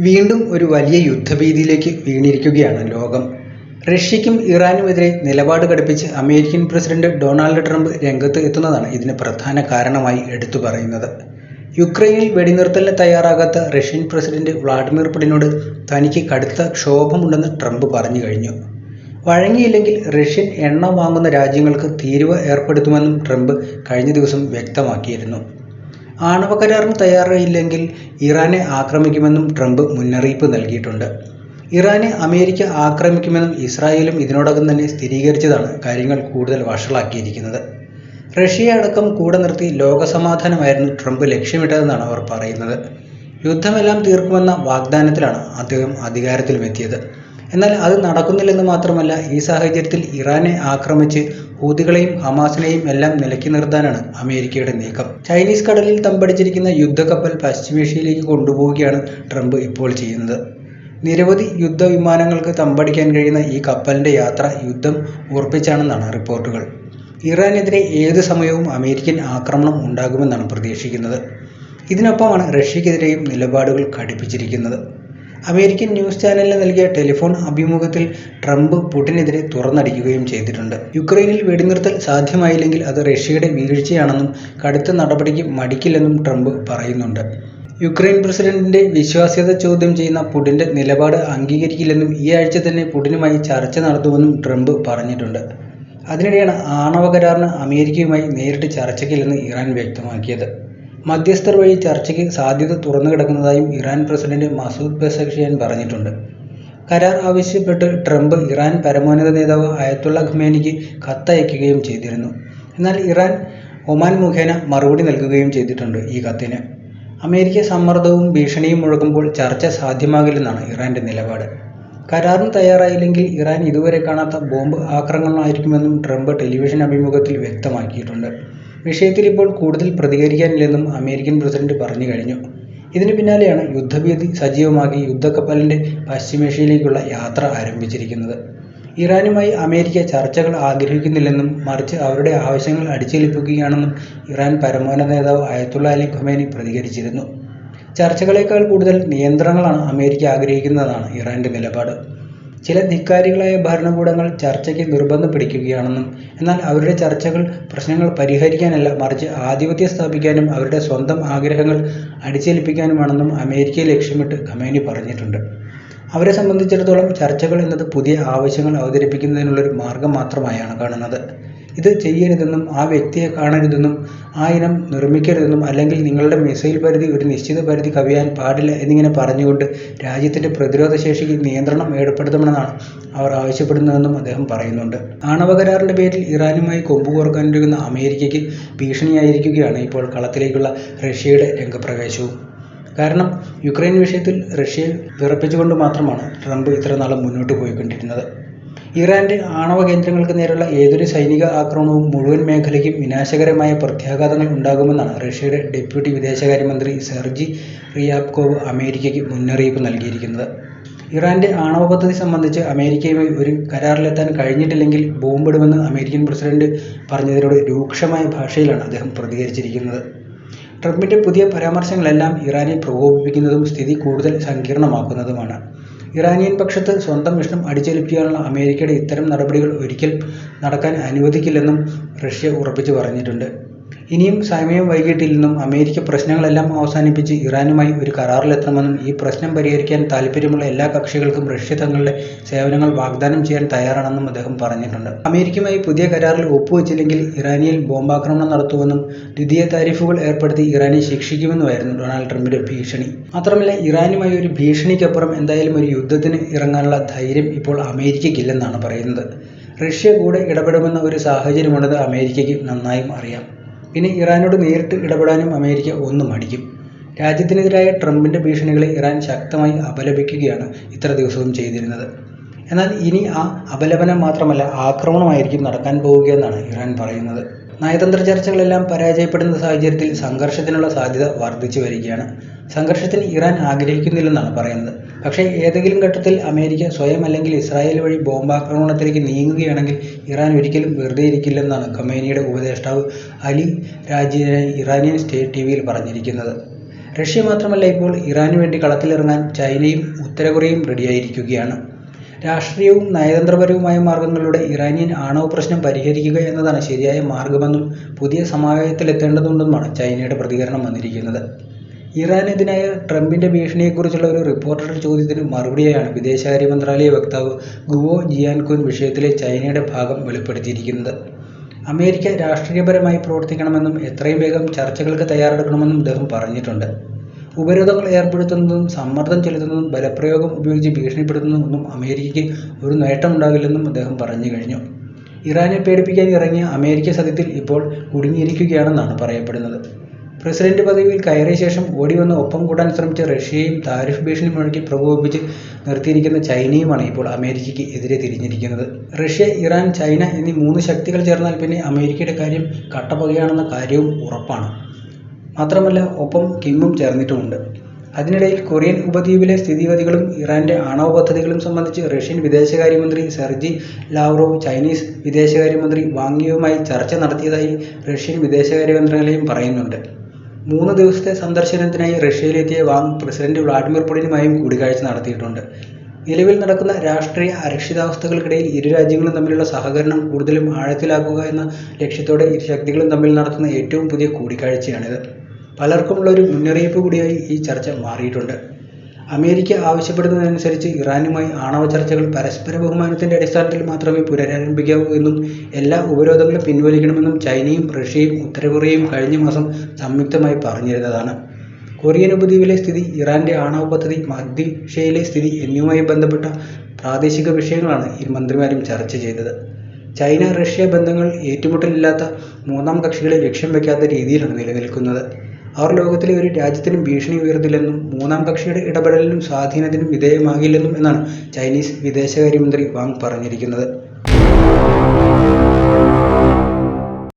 വീണ്ടും ഒരു വലിയ യുദ്ധഭീതിയിലേക്ക് വീണിരിക്കുകയാണ് ലോകം. റഷ്യയ്ക്കും ഇറാനുമെതിരെ നിലപാട് കടുപ്പിച്ച് അമേരിക്കൻ പ്രസിഡന്റ് ഡൊണാൾഡ് ട്രംപ് രംഗത്ത് എത്തുന്നതാണ് ഇതിന് പ്രധാന കാരണമായി എടുത്തു പറയുന്നത്. യുക്രൈനിൽ വെടിനിർത്തലിന് തയ്യാറാകാത്ത റഷ്യൻ പ്രസിഡന്റ് വ്ളാഡിമിർ പുടിനോട് തനിക്ക് കടുത്ത ക്ഷോഭമുണ്ടെന്ന് ട്രംപ് പറഞ്ഞു കഴിഞ്ഞു. വഴങ്ങിയില്ലെങ്കിൽ റഷ്യൻ എണ്ണ വാങ്ങുന്ന രാജ്യങ്ങൾക്ക് തീരുവ ഏർപ്പെടുത്തുമെന്നും ട്രംപ് കഴിഞ്ഞ ദിവസം വ്യക്തമാക്കിയിരുന്നു. ആണവ കരാറിന് തയ്യാറായില്ലെങ്കിൽ ഇറാനെ ആക്രമിക്കുമെന്നും ട്രംപ് മുന്നറിയിപ്പ് നൽകിയിട്ടുണ്ട്. ഇറാനെ അമേരിക്ക ആക്രമിക്കുമെന്നും ഇസ്രായേലും ഇതിനോടകം തന്നെ സ്ഥിരീകരിച്ചതാണ് കാര്യങ്ങൾ കൂടുതൽ വഷളാക്കിയിരിക്കുന്നത്. റഷ്യയെ അടക്കം കൂടെ നിർത്തി ലോകസമാധാനമായിരുന്നു ട്രംപ് ലക്ഷ്യമിട്ടതെന്നാണ് അവർ പറയുന്നത്. യുദ്ധമെല്ലാം തീർക്കുമെന്ന വാഗ്ദാനത്തിലാണ് അദ്ദേഹം അധികാരത്തിലുമെത്തിയത്. എന്നാൽ അത് നടക്കുന്നില്ലെന്ന് മാത്രമല്ല ഈ സാഹചര്യത്തിൽ ഇറാനെ ആക്രമിച്ച് ഹൂതികളെയും ഹമാസിനെയും എല്ലാം നിലക്കി നിർത്താനാണ് അമേരിക്കയുടെ നീക്കം. ചൈനീസ് കടലിൽ തമ്പടിച്ചിരിക്കുന്ന യുദ്ധക്കപ്പൽ പശ്ചിമേഷ്യയിലേക്ക് കൊണ്ടുപോവുകയാണ് ട്രംപ് ഇപ്പോൾ ചെയ്യുന്നത്. നിരവധി യുദ്ധവിമാനങ്ങൾക്ക് തമ്പടിക്കാൻ കഴിയുന്ന ഈ കപ്പലിന്റെ യാത്ര യുദ്ധം ഉറപ്പിച്ചാണെന്നാണ് റിപ്പോർട്ടുകൾ. ഇറാനെതിരെ ഏത് സമയവും അമേരിക്കൻ ആക്രമണം ഉണ്ടാകുമെന്നാണ് പ്രതീക്ഷിക്കുന്നത്. ഇതിനൊപ്പമാണ് റഷ്യക്കെതിരെയും നിലപാടുകൾ കടുപ്പിച്ചിരിക്കുന്നത് അമേരിക്കൻ ന്യൂസ് ചാനലിന് നൽകിയ ടെലിഫോൺ അഭിമുഖത്തിൽ ട്രംപ് പുടിനെതിരെ തുറന്നടിക്കുകയും ചെയ്തിട്ടുണ്ട്. യുക്രൈനിൽ വെടിനിർത്തൽ സാധ്യമായില്ലെങ്കിൽ അത് റഷ്യയുടെ വീഴ്ചയാണെന്നും കടുത്ത നടപടിക്ക് മടിക്കില്ലെന്നും ട്രംപ് പറയുന്നുണ്ട്. യുക്രൈൻ പ്രസിഡന്റിന്റെ വിശ്വാസ്യത ചോദ്യം ചെയ്യുന്ന പുടിന്റെ നിലപാട് അംഗീകരിക്കില്ലെന്നും ഈ ആഴ്ച തന്നെ പുടിനുമായി ചർച്ച നടത്തുമെന്നും ട്രംപ് പറഞ്ഞിട്ടുണ്ട്. അതിനിടെയാണ് ആണവ കരാറിന് അമേരിക്കയുമായി നേരിട്ട് ചർച്ചയ്ക്കില്ലെന്ന് ഇറാൻ വ്യക്തമാക്കിയത്. മധ്യസ്ഥർ വഴി ചർച്ചയ്ക്ക് സാധ്യത തുറന്നു കിടക്കുന്നതായും ഇറാൻ പ്രസിഡന്റ് മസൂദ് പെസക്ഷിയാൻ പറഞ്ഞിട്ടുണ്ട്. കരാർ ആവശ്യപ്പെട്ട് ട്രംപ് ഇറാൻ പരമോന്നത നേതാവ് അയത്തുള്ള ഖമേനിക്ക് കത്തയക്കുകയും ചെയ്തിരുന്നു. എന്നാൽ ഇറാൻ ഒമാൻ മുഖേന മറുപടി നൽകുകയും ചെയ്തിട്ടുണ്ട് ഈ കത്തിന്. അമേരിക്ക സമ്മർദ്ദവും ഭീഷണിയും മുഴക്കുമ്പോൾ ചർച്ച സാധ്യമാകില്ലെന്നാണ് ഇറാന്റെ നിലപാട്. കരാറിന് തയ്യാറായില്ലെങ്കിൽ ഇറാൻ ഇതുവരെ കാണാത്ത ബോംബ് ആക്രമണമായിരിക്കുമെന്നും ട്രംപ് ടെലിവിഷൻ അഭിമുഖത്തിൽ വ്യക്തമാക്കിയിട്ടുണ്ട്. വിഷയത്തിൽ ഇപ്പോൾ കൂടുതൽ പ്രതികരിക്കാനില്ലെന്നും അമേരിക്കൻ പ്രസിഡന്റ് പറഞ്ഞു കഴിഞ്ഞു. ഇതിന് പിന്നാലെയാണ് യുദ്ധഭീതി സജീവമാക്കി യുദ്ധക്കപ്പലിന്റെ പശ്ചിമേഷ്യയിലേക്കുള്ള യാത്ര ആരംഭിച്ചിരിക്കുന്നത്. ഇറാനുമായി അമേരിക്ക ചർച്ചകൾ ആഗ്രഹിക്കുന്നില്ലെന്നും മറിച്ച് അവരുടെ ആവശ്യങ്ങൾ അടിച്ചേൽപ്പിക്കുകയാണെന്നും ഇറാൻ പരമോന്നത നേതാവ് അയത്തുള്ള അലി ഖൊമേനി പ്രതികരിച്ചിരുന്നു. ചർച്ചകളേക്കാൾ കൂടുതൽ നിയന്ത്രണങ്ങളാണ് അമേരിക്ക ആഗ്രഹിക്കുന്നതാണ് ഇറാന്റെ നിലപാട്. ചില ധിക്കാരികളായ ഭരണകൂടങ്ങൾ ചർച്ചയ്ക്ക് നിർബന്ധം പിടിക്കുകയാണെന്നും എന്നാൽ അവരുടെ ചർച്ചകൾ പ്രശ്നങ്ങൾ പരിഹരിക്കാനല്ല മറിച്ച് ആധിപത്യം സ്ഥാപിക്കാനും അവരുടെ സ്വന്തം ആഗ്രഹങ്ങൾ അടിച്ചേൽപ്പിക്കാനുമാണെന്നും അമേരിക്കയെ ലക്ഷ്യമിട്ട് ഖമേനി പറഞ്ഞിട്ടുണ്ട്. അവരെ സംബന്ധിച്ചിടത്തോളം ചർച്ചകൾ എന്നത് പുതിയ ആവശ്യങ്ങൾ അവതരിപ്പിക്കുന്നതിനുള്ളൊരു മാർഗം മാത്രമായാണ് കാണുന്നത്. ഇത് ചെയ്യരുതെന്നും ആ വ്യക്തിയെ കാണരുതെന്നും ആ ഇനം നിർമ്മിക്കരുതെന്നും അല്ലെങ്കിൽ നിങ്ങളുടെ മിസൈൽ പരിധി ഒരു നിശ്ചിത പരിധി കവിയാൻ പാടില്ല എന്നിങ്ങനെ പറഞ്ഞുകൊണ്ട് രാജ്യത്തിന്റെ പ്രതിരോധ ശേഷിക്ക് നിയന്ത്രണം ഏർപ്പെടുത്തണമെന്നാണ് അവർ ആവശ്യപ്പെടുന്നതെന്നും അദ്ദേഹം പറയുന്നുണ്ട്. ആണവ കരാറിന്റെ പേരിൽ ഇറാനുമായി കൊമ്പ് കോർക്കാനിരിക്കുന്ന അമേരിക്കയ്ക്ക് ഭീഷണിയായിരിക്കുകയാണ് ഇപ്പോൾ കളത്തിലേക്കുള്ള റഷ്യയുടെ രംഗപ്രവേശവും. കാരണം യുക്രൈൻ വിഷയത്തിൽ റഷ്യയെ വിറപ്പിച്ചുകൊണ്ട് മാത്രമാണ് ട്രംപ് ഇത്ര നാളും മുന്നോട്ട് പോയിക്കൊണ്ടിരുന്നത്. ഇറാന്റെ ആണവ കേന്ദ്രങ്ങൾക്ക് നേരെയുള്ള ഏതൊരു സൈനിക ആക്രമണവും മുഴുവൻ മേഖലയ്ക്കും വിനാശകരമായ പ്രത്യാഘാതങ്ങൾ ഉണ്ടാകുമെന്നാണ് റഷ്യയുടെ ഡെപ്യൂട്ടി വിദേശകാര്യമന്ത്രി സെർജി റിയാബ്കോവ് അമേരിക്കയ്ക്ക് മുന്നറിയിപ്പ് നൽകിയിരിക്കുന്നത്. ഇറാന്റെ ആണവ പദ്ധതി സംബന്ധിച്ച് അമേരിക്കയുമായി ഒരു കരാറിലെത്താൻ കഴിഞ്ഞിട്ടില്ലെങ്കിൽ ബോംബിടുമെന്ന് അമേരിക്കൻ പ്രസിഡന്റ് പറഞ്ഞതിനോട് രൂക്ഷമായ ഭാഷയിലാണ് അദ്ദേഹം പ്രതികരിച്ചിരിക്കുന്നത്. ട്രംപിന്റെ പുതിയ പരാമർശങ്ങളെല്ലാം ഇറാനെ പ്രകോപിപ്പിക്കുന്നതും സ്ഥിതി കൂടുതൽ സങ്കീർണമാക്കുന്നതുമാണ്. ഇറാനിയൻ പക്ഷത്ത് സ്വന്തം ഇഷ്ടം അടിച്ചേൽപ്പിക്കാനുള്ള അമേരിക്കയുടെ ഇത്തരം നടപടികൾ ഒരിക്കൽ നടക്കാൻ അനുവദിക്കില്ലെന്നും റഷ്യ ഉറപ്പിച്ചു പറഞ്ഞിട്ടുണ്ട്. ഇനിയും സമയം വൈകിട്ടില്ലെന്നും അമേരിക്ക പ്രശ്നങ്ങളെല്ലാം അവസാനിപ്പിച്ച് ഇറാനുമായി ഒരു കരാറിലെത്തണമെന്നും ഈ പ്രശ്നം പരിഹരിക്കാൻ താല്പര്യമുള്ള എല്ലാ കക്ഷികൾക്കും റഷ്യ തങ്ങളുടെ സേവനങ്ങൾ വാഗ്ദാനം ചെയ്യാൻ തയ്യാറാണെന്നും അദ്ദേഹം പറഞ്ഞിട്ടുണ്ട്. അമേരിക്കയുമായി പുതിയ കരാറിൽ ഒപ്പുവെച്ചില്ലെങ്കിൽ ഇറാനിയിൽ ബോംബാക്രമണം നടത്തുമെന്നും ദ്വിതീയ താരിഫുകൾ ഏർപ്പെടുത്തി ഇറാനെ ശിക്ഷിക്കുമെന്നുമായിരുന്നു ഡൊണാൾഡ് ട്രംപിന്റെ ഭീഷണി. മാത്രമല്ല ഇറാനുമായി ഒരു ഭീഷണിക്കപ്പുറം എന്തായാലും ഒരു യുദ്ധത്തിന് ഇറങ്ങാനുള്ള ധൈര്യം ഇപ്പോൾ അമേരിക്കയ്ക്കില്ലെന്നാണ് പറയുന്നത്. റഷ്യ കൂടെ ഇടപെടുമെന്ന ഒരു സാഹചര്യമുണ്ടെന്ന് അമേരിക്കയ്ക്ക് നന്നായും അറിയാം. പിന്നെ ഇറാനോട് നേരിട്ട് ഇടപെടാനും അമേരിക്ക ഒന്നും മടിക്കും. രാജ്യത്തിനെതിരായ ട്രംപിന്റെ ഭീഷണികളെ ഇറാൻ ശക്തമായി അപലപിക്കുകയാണ് ഇത്ര ദിവസവും ചെയ്തിരുന്നത്. എന്നാൽ ഇനി ആ അപലപനം മാത്രമല്ല ആക്രമണമായിരിക്കും നടക്കാൻ പോവുകയെന്നാണ് ഇറാൻ പറയുന്നത്. നയതന്ത്ര ചർച്ചകളെല്ലാം പരാജയപ്പെടുന്ന സാഹചര്യത്തിൽ സംഘർഷത്തിനുള്ള സാധ്യത വർദ്ധിച്ചു വരികയാണ്. സംഘർഷത്തിന് ഇറാൻ ആഗ്രഹിക്കുന്നില്ലെന്നാണ് പറയുന്നത്. പക്ഷേ ഏതെങ്കിലും ഘട്ടത്തിൽ അമേരിക്ക സ്വയം അല്ലെങ്കിൽ ഇസ്രായേൽ വഴി ബോംബാക്രമണത്തിലേക്ക് നീങ്ങുകയാണെങ്കിൽ ഇറാൻ ഒരിക്കലും വെറുതെ ഇരിക്കില്ലെന്നാണ് ഖമേനിയുടെ ഉപദേഷ്ടാവ് അലി രാജീനായി ഇറാനിയൻ സ്റ്റേറ്റ് ടി വിയിൽ പറഞ്ഞിരിക്കുന്നത്. റഷ്യ മാത്രമല്ല ഇപ്പോൾ ഇറാനു വേണ്ടി കളത്തിലിറങ്ങാൻ ചൈനയും ഉത്തര കൊറിയയും റെഡിയായിരിക്കുകയാണ്. രാഷ്ട്രീയവും നയതന്ത്രപരവുമായ മാർഗങ്ങളിലൂടെ ഇറാനിയൻ ആണവ പ്രശ്നം പരിഹരിക്കുക എന്നതാണ് ശരിയായ മാർഗമെന്നും പുതിയ സമാവേശത്തിലെത്തേണ്ടതുണ്ടെന്നുമാണ് ചൈനയുടെ പ്രതികരണം വന്നിരിക്കുന്നത്. ഇറാനെതിരായ ട്രംപിന്റെ ഭീഷണിയെക്കുറിച്ചുള്ള ഒരു റിപ്പോർട്ടറുടെ ചോദ്യത്തിന് മറുപടിയായാണ് വിദേശകാര്യ മന്ത്രാലയ വക്താവ് ഗുവോ ജിയാൻകുൻ വിഷയത്തിലെ ചൈനയുടെ ഭാഗം വെളിപ്പെടുത്തിയിരിക്കുന്നത്. അമേരിക്ക രാഷ്ട്രീയപരമായി പ്രവർത്തിക്കണമെന്നും എത്രയും വേഗം ചർച്ചകൾക്ക് തയ്യാറെടുക്കണമെന്നും അദ്ദേഹം പറഞ്ഞിട്ടുണ്ട്. ഉപരോധങ്ങൾ ഏർപ്പെടുത്തുന്നതും സമ്മർദ്ദം ചെലുത്തുന്നതും ബലപ്രയോഗം ഉപയോഗിച്ച് ഭീഷണിപ്പെടുത്തുന്നതും ഒന്നും അമേരിക്കയ്ക്ക് ഒരു നേട്ടമുണ്ടാകില്ലെന്നും അദ്ദേഹം പറഞ്ഞു കഴിഞ്ഞു. ഇറാനെ പേടിപ്പിക്കാൻ ഇറങ്ങിയ അമേരിക്ക സത്യത്തിൽ ഇപ്പോൾ കുടുങ്ങിയിരിക്കുകയാണെന്നാണ് പറയപ്പെടുന്നത്. പ്രസിഡന്റ് പദവിയിൽ കയറിയ ശേഷം ഓടിവന്ന് ഒപ്പം കൂടാൻ ശ്രമിച്ച റഷ്യയും താരിഫ് ഭീഷണി മുഴക്കി പ്രകോപിപ്പിച്ച് നിർത്തിയിരിക്കുന്ന ചൈനയുമാണ് ഇപ്പോൾ അമേരിക്കയ്ക്ക് എതിരെ തിരിഞ്ഞിരിക്കുന്നത്. റഷ്യ ഇറാൻ ചൈന എന്നീ മൂന്ന് ശക്തികൾ ചേർന്നാൽ പിന്നെ അമേരിക്കയുടെ കാര്യം കട്ടപ്പുകയാണെന്ന കാര്യവും ഉറപ്പാണ്. മാത്രമല്ല ഒപ്പം കിമ്മും ചേർന്നിട്ടുമുണ്ട്. അതിനിടയിൽ കൊറിയൻ ഉപദ്വീപിലെ സ്ഥിതിഗതികളും ഇറാന്റെ ആണവ പദ്ധതികളും സംബന്ധിച്ച് റഷ്യൻ വിദേശകാര്യമന്ത്രി സെർജി ലാവ്റോവ് ചൈനീസ് വിദേശകാര്യമന്ത്രി വാങ് യിയുമായി ചർച്ച നടത്തിയതായി റഷ്യൻ വിദേശകാര്യ മന്ത്രാലയം പറയുന്നുണ്ട്. മൂന്ന് ദിവസത്തെ സന്ദർശനത്തിനായി റഷ്യയിലെത്തിയ വാങ് പ്രസിഡന്റ് വ്ളാഡിമിർ പുടിനുമായും കൂടിക്കാഴ്ച നടത്തിയിട്ടുണ്ട്. നിലവിൽ നടക്കുന്ന രാഷ്ട്രീയ അരക്ഷിതാവസ്ഥകൾക്കിടയിൽ ഇരു രാജ്യങ്ങളും തമ്മിലുള്ള സഹകരണം കൂടുതലും ആഴത്തിലാക്കുക എന്ന ലക്ഷ്യത്തോടെ ഇരു ശക്തികളും തമ്മിൽ നടത്തുന്ന ഏറ്റവും പുതിയ കൂടിക്കാഴ്ചയാണിത്. പലർക്കുമുള്ള ഒരു മുന്നറിയിപ്പ് കൂടിയായി ഈ ചർച്ച മാറിയിട്ടുണ്ട്. അമേരിക്ക ആവശ്യപ്പെടുന്നതനുസരിച്ച് ഇറാനുമായി ആണവ ചർച്ചകൾ പരസ്പര ബഹുമാനത്തിന്റെ അടിസ്ഥാനത്തിൽ മാത്രമേ പുനരാരംഭിക്കാവൂ എന്നും എല്ലാ ഉപരോധങ്ങളും പിൻവലിക്കണമെന്നും ചൈനയും റഷ്യയും ഉത്തരകൊറിയയും കഴിഞ്ഞ മാസം സംയുക്തമായി പറഞ്ഞിരുന്നതാണ്. കൊറിയൻ ഉപദ്വീപിലെ സ്ഥിതി ഇറാന്റെ ആണവ പദ്ധതി മധ്യേഷ്യയിലെ സ്ഥിതി എന്നിവയുമായി ബന്ധപ്പെട്ട പ്രാദേശിക വിഷയങ്ങളാണ് ഈ മന്ത്രിമാരും ചർച്ച ചെയ്തത്. ചൈന റഷ്യ ബന്ധങ്ങൾ ഏറ്റുമുട്ടലില്ലാത്ത മൂന്നാം കക്ഷികളെ ലക്ഷ്യം വെക്കാത്ത രീതിയിലാണ് നിലനിൽക്കുന്നത്. അവർ ലോകത്തിലെ ഒരു രാജ്യത്തിനും ഭീഷണി ഉയർത്തില്ലെന്നും മൂന്നാം കക്ഷിയുടെ ഇടപെടലിനും സ്വാധീനത്തിനും വിധേയമാകില്ലെന്നും എന്നാണ് ചൈനീസ് വിദേശകാര്യമന്ത്രി വാങ് പറഞ്ഞിരിക്കുന്നത്.